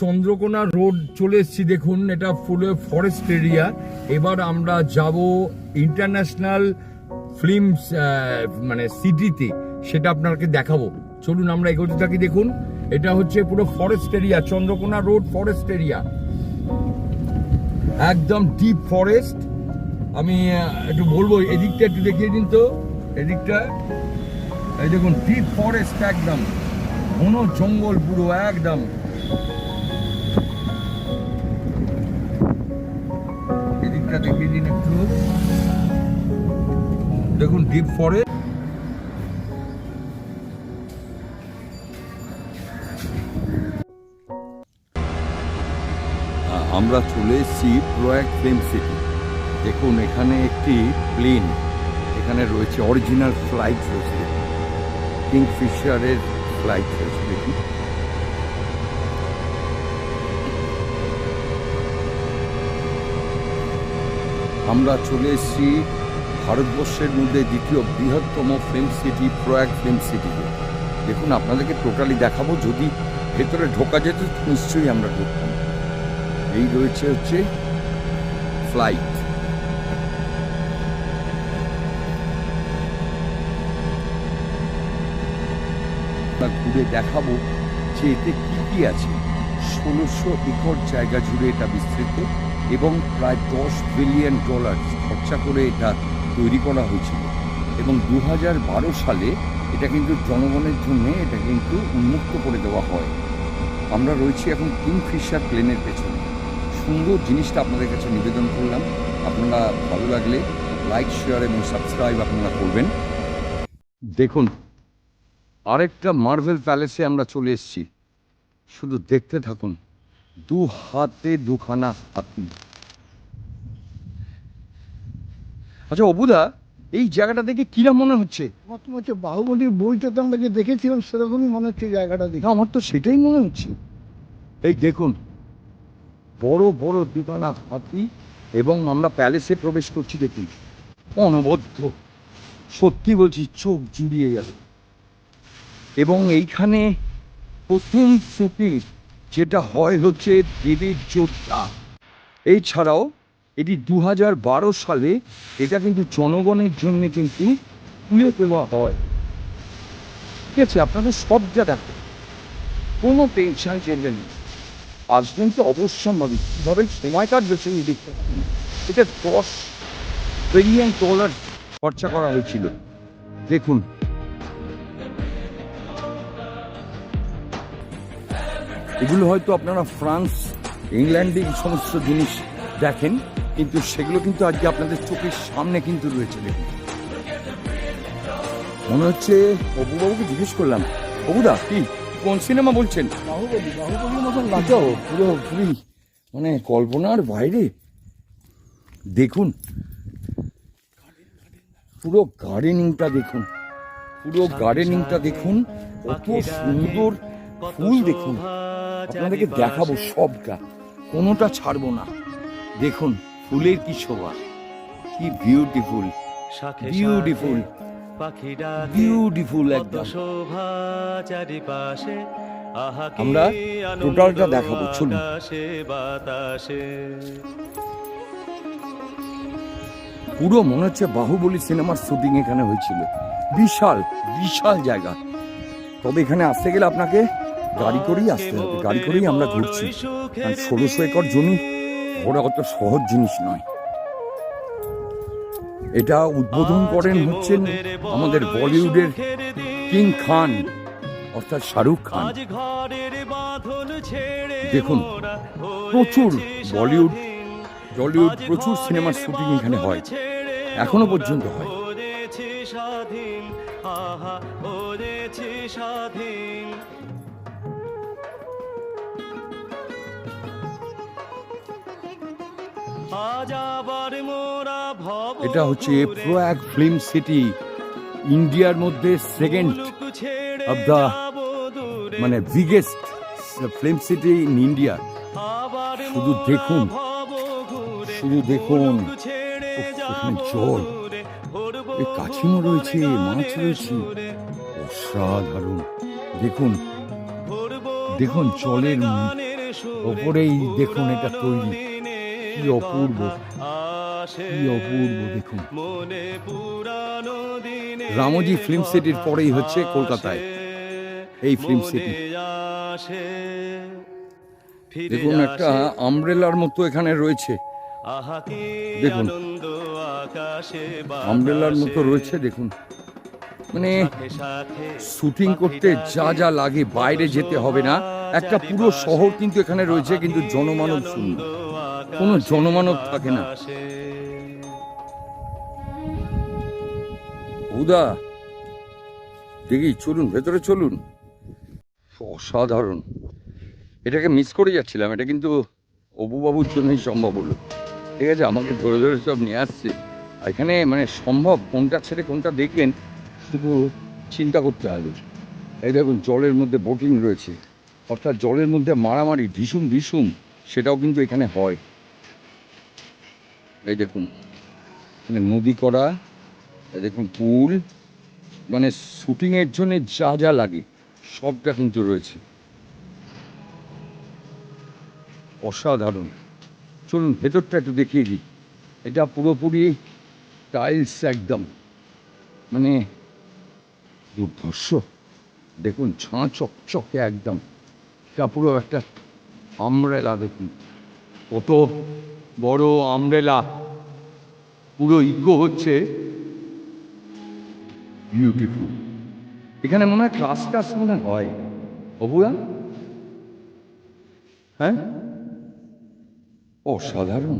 Chandrakona road চলে এসেছি, দেখুন, এটা ফুল ফরেস্ট এরিয়া এবার আমরা যাব ইন্টারন্যাশনাল ফিল্ম মানে সিটিতে সেটা আপনাকে দেখাবো। চলুন আমরা এগোতে থাকি, দেখুন, এটা হচ্ছে পুরো forest area Chandrakona road forest area একদম ডিপ ফরেস্ট আমি একটু বলব, এদিকটা একটু দেখিয়ে দিন তো, এদিকটা। এই দেখুন ডিপ ফরেস্ট একদম। ঘন জঙ্গল পুরো, একদম। দেখুন ডিপ ফরেস্ট আমরা চলে এসেছি প্রয়াগ ফিল্ম সিটি। দেখুন, এখানে একটি প্লেন, এখানে রয়েছে অরিজিনাল ফ্লাইট রয়েছে। কিংফিশারের ফ্লাইট রয়েছে, দেখুন। আমরা চলে এসেছি ভারতবর্ষের মধ্যে দ্বিতীয় বৃহত্তম ফিল্ম সিটি প্রয়াগ ফিল্ম সিটিতে দেখুন, আপনাদেরকে টোটালি দেখাবো, যদি ভেতরে ঢোকা যেত নিশ্চয়ই আমরা ঢুকতাম এই রয়েছে হচ্ছে ফ্লাইট ঘুরে দেখাবো যে এতে কি কি আছে। ষোলোশো একর জায়গা জুড়ে এটা বিস্তৃত এবং প্রায় দশ বিলিয়ন ডলার খরচা করে এটা তৈরি করা হয়েছিল। এবং দু সালে এটা কিন্তু জনগণের জন্য এটা কিন্তু উন্মুক্ত করে দেওয়া হয়। আমরা রয়েছি এখন কিংফিশার প্লেনের পেছনে। সুন্দর জিনিসটা আপনাদের কাছে নিবেদন করলাম। আপনারা ভালো লাগলে লাইক, শেয়ার এবং সাবস্ক্রাইব আপনারা করবেন। দেখুন, আরেকটা মার্ভেল প্যালেসে আমরা চলে এসেছি। শুধু দেখতে থাকুন, দু হাতে দুখানা হাতি। আচ্ছা অবুদা এই জায়গাটা দেখে কিরা মনে হচ্ছে? আমার তো হচ্ছে বাহুবলীর বইটা তো আমরা যে দেখেছিলাম সেরকমই মনে হচ্ছে জায়গাটা দেখে। আমার তো সেটাই মনে হচ্ছে। এই দেখুন বড় বড় দুখানা হাতি এবং আমরা প্যালেসে প্রবেশ করছি দেখুন। অনবদ্য। সত্যি বলছি চোখ জুড়িয়ে গেল। এবং এইখানে প্রথম শুটিং যেটা হয় হচ্ছে দেবীর যোদ্ধা। এছাড়াও এটি দু হাজার বারো সালে এটা কিন্তু জনগণের জন্য কিন্তু তুলে দেওয়া হয়। ঠিক আছে, আপনাদের সবটা দেখো কোনো টেনশন চেঞ্জে নেই আসবেন তো অবশ্যম্ভাবী, কীভাবে সময় কাটবে সেই দেখতে। এটা দশ বিলিয়ন ডলার খরচা করা হয়েছিল। দেখুন। এগুলো হয়তো আপনারা ফ্রান্স ইংল্যান্ডে এই সমস্ত জিনিস দেখেন। কিন্তু সেগুলো কিন্তু আজকে আপনাদের চোখের সামনে কিন্তু রয়েছে দেখুন। মনে হচ্ছে অপুবাবুকে জিজ্ঞেস করলাম অবুদা কি কোন সিনেমা বলছেন? বাহুবলী বাহুবলীর মতন না পুরো পুরি মানে কল্পনার বাইরে। দেখুন পুরো গার্ডেনিংটা দেখুন পুরো গার্ডেনিংটা দেখুন কত সুন্দর ফুল দেখুন। আপনাদেরকে দেখাবো সবটা কোনোটা ছাড়বো না। দেখুন ফুলের কি শোভা? কি বিউটিফুল বিউটিফুল বিউটিফুল একদম। শোভা চারিপাশে আমরা টোটালটা দেখাবো, চলুন। পুরো মনে হচ্ছে বাহুবলী সিনেমার শুটিং এখানে হয়েছিল। বিশাল বিশাল জায়গা। তবে এখানে আসতে গেলে আপনাকে গাড়ি করেই আসতে হবে। গাড়ি করেই আমরা ঘুরছি। কারণ ষোলোশো একর জমি ওরা অত সহজ জিনিস নয়। এটা উদ্বোধন করেন হচ্ছেন আমাদের বলিউডের কিং খান অর্থাৎ শাহরুখ খান। দেখুন, প্রচুর বলিউড। টলিউড প্রচুর সিনেমার শুটিং এখানে হয়। এখনও পর্যন্ত হয়। স্বাধীন। আহা স্বাধীন। এটা হচ্ছে প্রয়াগ ফিল্ম সিটি ইন্ডিয়ার মধ্যে সেকেন্ড অব the, মানে biggest film city in India শুধু দেখুন, শুধু দেখুন। জল। এই কাছিমও রয়েছে মাছ রয়েছে। অসাধারণ। দেখুন দেখুন জলের ওপরেই দেখুন এটা তৈরি। কি অপূর্ব। কি অপূর্ব দেখুন। রামোজি ফিল্ম সিটির পরেই হচ্ছে কলকাতায়। এই ফিল্ম সিটি। দেখুন একটা আমব্রেলার মতো এখানে রয়েছে দেখুন। আমব্রেলার মতো রয়েছে দেখুন মানে শুটিং করতে যা যা লাগে বাইরে যেতে হবে না একটা পুরো শহর কিন্তু এখানে রয়েছে কিন্তু জনমানব শূন্য কোনো জনমানব থাকে না। উদা দেখি চলুন, ভেতরে চলুন। অসাধারণ। এটাকে মিস করে যাচ্ছিলাম, এটা কিন্তু অবুবাবুর জন্যই সম্ভব হলো। ঠিক আছে, আমাকে ধরে ধরে সব নিয়ে আসছে। এখানে মানে সম্ভব কোনটা ছেড়ে কোনটা দেখবেন শুধু চিন্তা করতে হবে। এই দেখুন, জলের মধ্যে বোটিং রয়েছে। অর্থাৎ জলের মধ্যে মারামারি, ভীষণ ভীষণ, সেটাও কিন্তু এখানে হয়। এই দেখুন, এখানে নদী করা দেখুন পুল মানে শুটিংয়ের জন্য যা যা লাগে, সবটা কিন্তু রয়েছে। অসাধারণ। চলুন, ভেতরটা একটু দেখিয়ে দিই। এটা পুরোপুরি টাইলস একদম। মানে দুর্ধর্ষ। দেখুন, ঝাঁ চকচকে একদম। এটা পুরো একটা আমরেলা দেখুন। কত বড় আমরেলা। পুরো ইগো হচ্ছে বিউটিফুল এখানে মনে হয় ক্লাস টাস মনে হয়। অবুরা হ্যাঁ? অসাধারণ।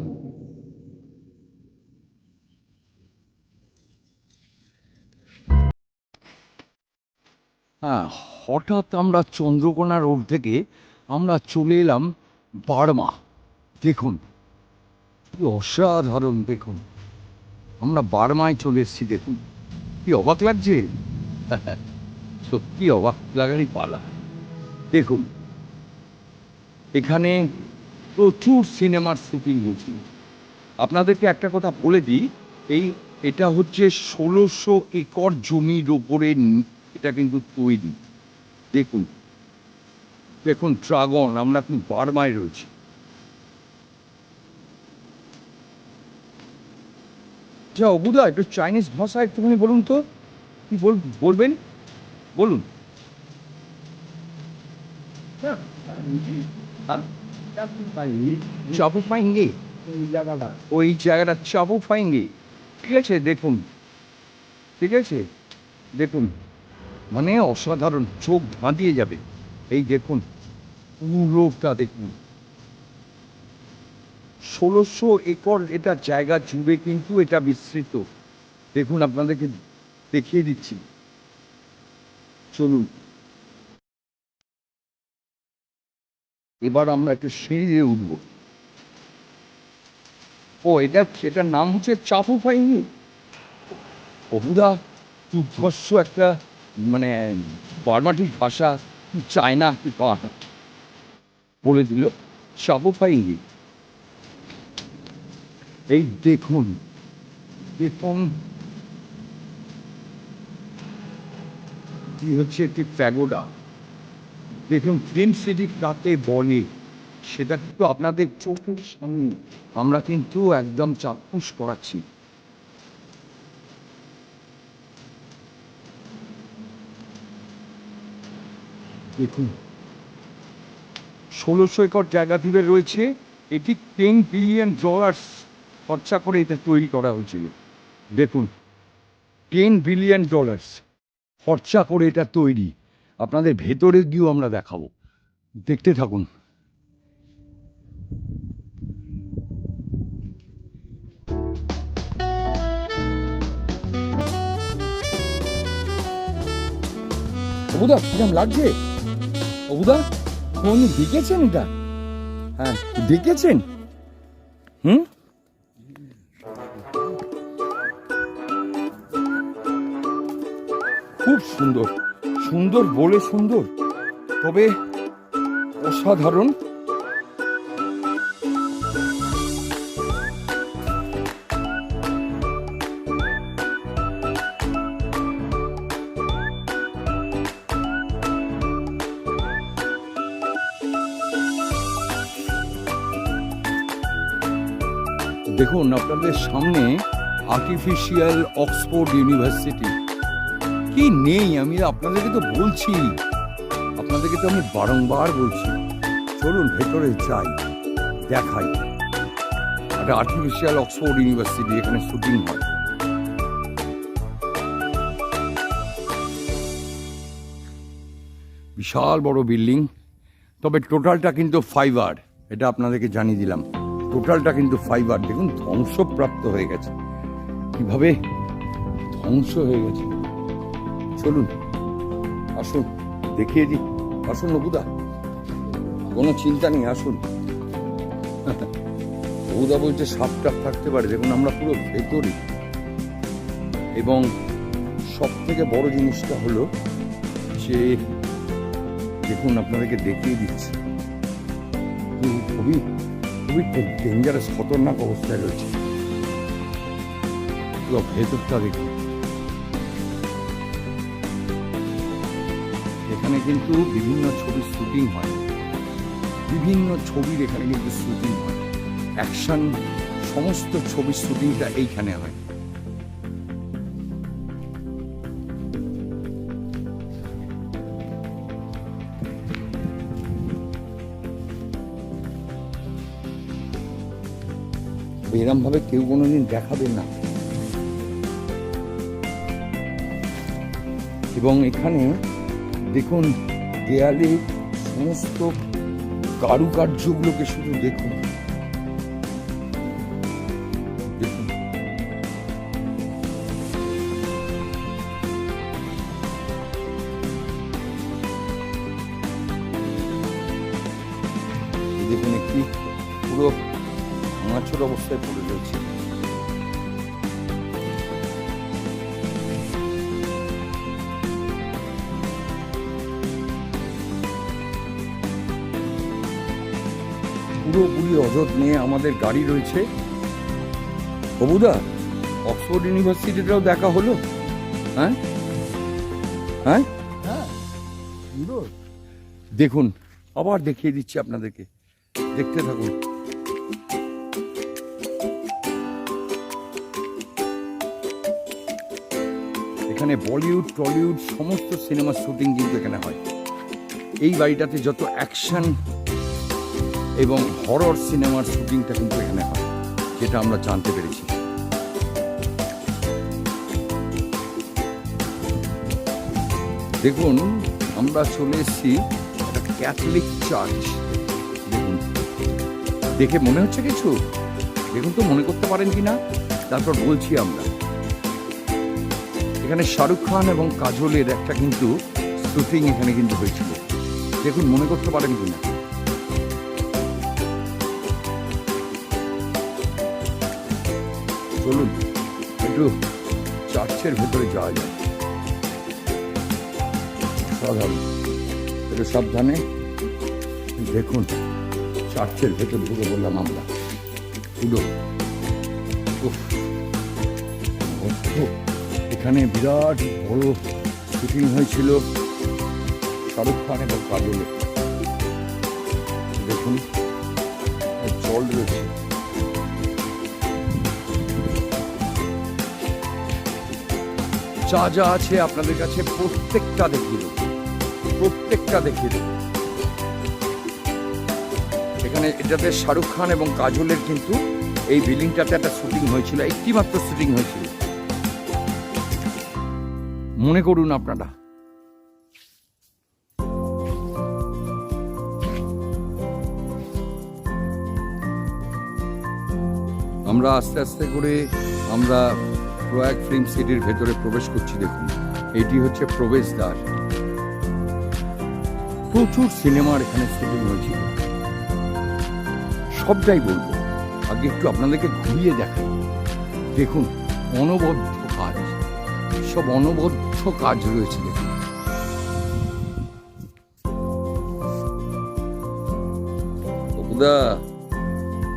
হ্যাঁ হঠাৎ আমরা চন্দ্রকোনা রোড থেকে আমরা চলে এলাম বার্মা। দেখুন। কি অসাধারণ দেখুন। আমরা বার্মায় চলে এসেছি দেখুন। কি অবাক লাগছে? সত্যি অবাক লাগারই পালা। দেখুন, এখানে প্রচুর সিনেমার শুটিং হয়েছিল আপনাদেরকে একটা কথা বলে দিই, এই এটা হচ্ছে ষোলোশো একর জমির ওপরে এটা কিন্তু তৈরি। দেখুন দেখুন ড্রাগন, আমরা কিন্তু বার্মায় রয়েছি। আচ্ছা অবুদা একটু চাইনিজ ভাষা একটুখানি বলুন তো। কি বল বলবেন? বলুন। হ্যাঁ চাপু পাইঙ্গে ওই জায়গাটা। চাপু পাইঙ্গে ঠিক আছে দেখুন। ঠিক আছে দেখুন। মানে অসাধারণ চোখ ধাঁধিয়ে যাবে। এই দেখুন পুরোটা দেখুন। ষোলোশো একর এটা জায়গা জুড়ে কিন্তু এটা বিস্তৃত। দেখুন, আপনাদেরকে দেখিয়ে দিচ্ছি। চলুন। এবার আমরা একটু সিঁড়ি দিয়ে উঠবো। ও, এটা, সেটার নাম হচ্ছে চাপু পাইনি অবুদা দুর্ধর্ষ একটা মানে বার্মাটিক ভাষা, চায়না কথা বলে দিল, চাপু পাইনি এই দেখুন দেখুন। কি হচ্ছে একটি প্যাগোডা। দেখুন ফিল্ম সিটি কাকে বলে সেটা কিন্তু আপনাদের চোখের সামনে। আমরা কিন্তু একদম চাক্ষুষ করাচ্ছি। দেখুন, ষোলোশো একর জায়গা জুড়ে রয়েছে, এটি টেন বিলিয়ন ডলার্স খরচা করে এটা তৈরি করা হয়েছিল। দেখুন টেন বিলিয়ন ডলার্স খরচা করে এটা তৈরি। আপনাদের ভেতরে গিয়েও আমরা দেখাবো। দেখতে থাকুন। অবুদা কিরম লাগছে? অবুদা, কোন দেখেছেন এটা? হ্যাঁ দেখেছেন? হুম? খুব সুন্দর। সুন্দর বলে সুন্দর। তবে অসাধারণ। দেখুন আপনাদের সামনে আর্টিফিশিয়াল অক্সফোর্ড ইউনিভার্সিটি কি নেই? আমি আপনাদেরকে তো বলছি। আপনাদেরকে তো আমি বারংবার বলছি। চলুন, ভেতরে যাই, দেখাই। একটা আর্টিফিশিয়াল অক্সফোর্ড ইউনিভার্সিটি এখানে শুটিং হয়। বিশাল বড় বিল্ডিং তবে টোটালটা কিন্তু ফাইবার এটা আপনাদেরকে জানিয়ে দিলাম। টোটালটা কিন্তু ফাইবার দেখুন, ধ্বংসপ্রাপ্ত হয়ে গেছে। কীভাবে? ধ্বংস হয়ে গেছে। চলুন। আসুন, দেখিয়ে দিই। আসুন নবুদা কোনো চিন্তা নেই, আসুন। নবুদা বলছে সাপটা থাকতে পারে, দেখুন আমরা পুরো ভেতরে। এবং সব থেকে বড় জিনিসটা হলো যে, দেখুন আপনাদেরকে দেখিয়ে দিচ্ছি। খুব- খুবই খুবই ডেঞ্জারাস খতরনাক অবস্থায় রয়েছে। পুরো ভেতরটা দেখুন। কিন্তু বিভিন্ন ছবির শুটিং হয়। বিভিন্ন ছবির এখানে কিন্তু শুটিং হয়। অ্যাকশন, সমস্ত ছবির শুটিংটা এইখানে হয়। এরম ভাবে কেউ কোনোদিন দেখাবে না। এবং এখানে দেখুন দেয়ালে সমস্ত কারুকার্যগুলোকে শুধু দেখুন। দেখুন। একটি পুরো ভাঙাচোর অবস্থায় পড়ে রয়েছে। পুরোপুরি নিয়ে আমাদের গাড়ি রয়েছে। অবুদা অক্সফোর্ড ইউনিভার্সিটিটাও দেখা হলো? হ্যাঁ? হ্যাঁ? হ্যাঁ দেখুন আবার দেখিয়ে দিচ্ছি আপনাদেরকে। দেখতে থাকুন। এখানে বলিউড টলিউড সমস্ত সিনেমার শুটিং কিন্তু এখানে হয়। এই বাড়িটাতে যত অ্যাকশন এবং হরর সিনেমার শুটিংটা কিন্তু এখানে হয়, যেটা আমরা জানতে পেরেছি। দেখুন, আমরা চলে এসেছি একটা ক্যাথলিক চার্চ দেখুন, দেখে মনে হচ্ছে কিছু? দেখুন তো, মনে করতে পারেন কি না? তারপর বলছি আমরা। এখানে শাহরুখ খান এবং কাজলের একটা কিন্তু শুটিং এখানে কিন্তু হয়েছিল। দেখুন, মনে করতে পারেন কি না? চলুন, একটু চার্চের ভেতরে যাওয়া যায় সাধারণ একটু সাবধানে দেখুন, চার্চের ভেতর ঢুকে বললাম আমরা। পুরো এখানে বিরাট বড় শুটিং হয়েছিল। শাহরুখ খান এবং কাজলের দেখুন, জল রয়েছে যা যা আছে আপনাদের কাছে প্রত্যেকটা দেখিয়ে দেবো। প্রত্যেকটা দেখিয়ে দেবো। এখানে এটাতে শাহরুখ খান এবং কাজলের কিন্তু এই বিল্ডিংটাতে একটা শুটিং হয়েছিল একটি মাত্র শুটিং হয়েছিল। মনে করুন আপনারা। আমরা আস্তে আস্তে করে আমরা প্রয়াগ ফিল্ম সিটির ভেতরে প্রবেশ করছি, দেখুন। এটি হচ্ছে প্রবেশদ্বার। প্রচুর সিনেমার এখানে শুটিং হয়েছিল। সবটাই বলব, আগে একটু আপনাদেরকে ঘুরিয়ে দেখাই। দেখুন, অনবদ্য কাজ। সব অনবদ্য কাজ রয়েছে, দেখুন।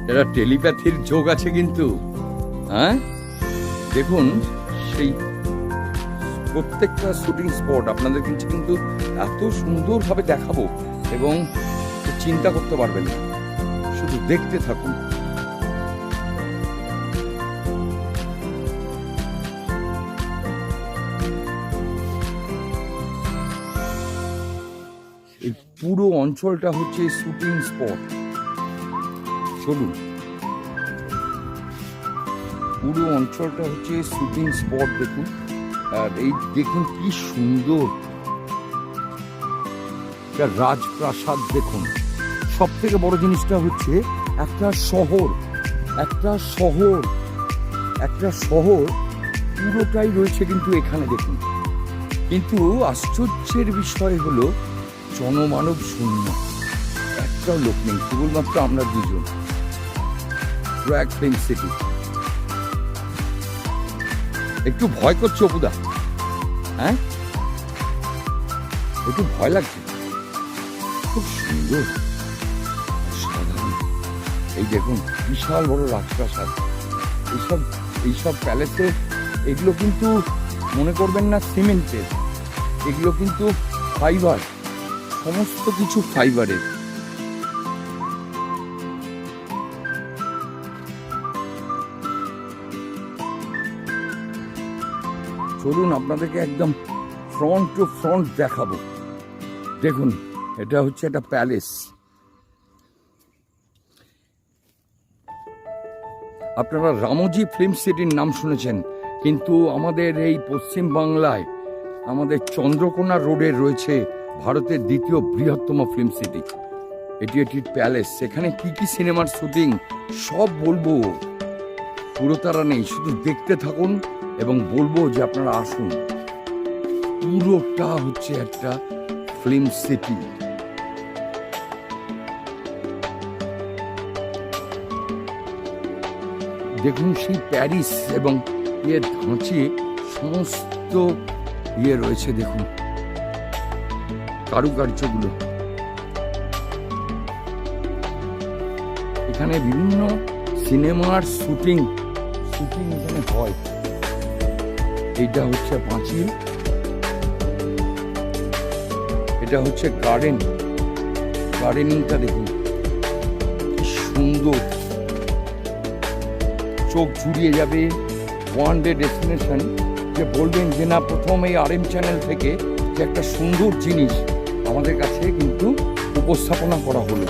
এটা টেলিপ্যাথির যোগ আছে কিন্তু হ্যাঁ? দেখুন, সেই প্রত্যেকটা শুটিং স্পট আপনাদের কিন্তু কিন্তু এত সুন্দরভাবে দেখাবো এবং চিন্তা করতে পারবেন না। শুধু দেখতে থাকুন। এই পুরো অঞ্চলটা হচ্ছে শুটিং স্পট চলুন। পুরো অঞ্চলটা হচ্ছে শুটিং স্পট দেখুন। আর এই দেখুন কি সুন্দর। একটা রাজপ্রাসাদ, দেখুন। সব থেকে বড় জিনিসটা হচ্ছে একটা শহর একটা শহর একটা শহর পুরোটাই রয়েছে কিন্তু এখানে, দেখুন। কিন্তু আশ্চর্যের বিষয় হলো জনমানব শূন্য। একটাও লোক নেই, কেবলমাত্র আমরা দুজন। ফিল্ম সিটি একটু ভয় করছে, অপুদা? হ্যাঁ? একটু ভয় লাগছে। খুব সুন্দর। সাধারণ এই দেখুন, বিশাল বড় রাজপ্রাসাদ। এইসব এইসব প্যালেসে এগুলো কিন্তু মনে করবেন না সিমেন্টের। এগুলো কিন্তু ফাইবার। সমস্ত কিছু ফাইবারের। চলুন আপনাদেরকে একদম ফ্রন্ট টু ফ্রন্ট দেখাবো। দেখুন, এটা হচ্ছে একটা প্যালেস আপনারা রামজি ফিল্ম সিটির নাম শুনেছেন, কিন্তু আমাদের এই পশ্চিম বাংলায় আমাদের চন্দ্রকোনা রোডে রয়েছে ভারতের দ্বিতীয় বৃহত্তম ফিল্ম সিটি এটি একটি প্যালেস সেখানে কি কি সিনেমার শুটিং সব বলব। পুরো তারা নেই, শুধু দেখতে থাকুন এবং বলব যে আপনারা আসুন। পুরোটা হচ্ছে একটা ফিল্ম সিটি। দেখুন সেই প্যারিস এবং ইয়ে ধাঁচে সমস্ত ইয়ে রয়েছে, দেখুন। কারুকার্যগুলো। এখানে বিভিন্ন সিনেমার শুটিং শুটিং এখানে হয়। এইটা হচ্ছে পাঁচিল এটা হচ্ছে গার্ডেন গার্ডেনিংটা দেখুন সুন্দর। চোখ জুড়িয়ে যাবে ওয়ান ডে ডেস্টিনেশন যে বলবেন যে না, প্রথম এই আর এম চ্যানেল থেকে যে একটা সুন্দর জিনিস আমাদের কাছে কিন্তু উপস্থাপনা করা হলো।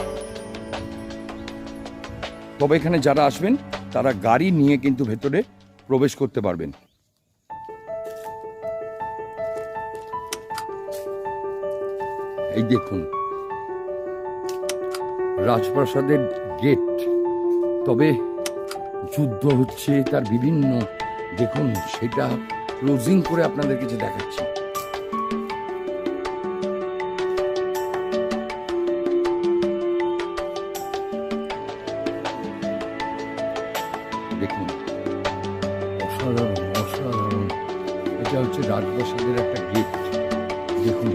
তবে এখানে যারা আসবেন, তারা গাড়ি নিয়ে কিন্তু ভেতরে প্রবেশ করতে পারবেন। এই দেখুন। রাজপ্রাসাদের গেট তবে যুদ্ধ হচ্ছে, তার বিভিন্ন, দেখুন, সেটা ক্লোজিং করে আপনাদের কাছে দেখাচ্ছি। দেখুন, অসাধারণ অসাধারণ। এটা হচ্ছে রাজপ্রাসাদের একটা গেট দেখুন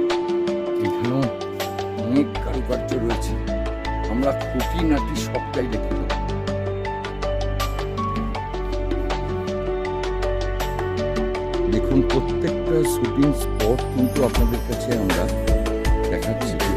শুটিং স্পট কিন্তু আপনাদের কাছে আমরা দেখাচ্ছি।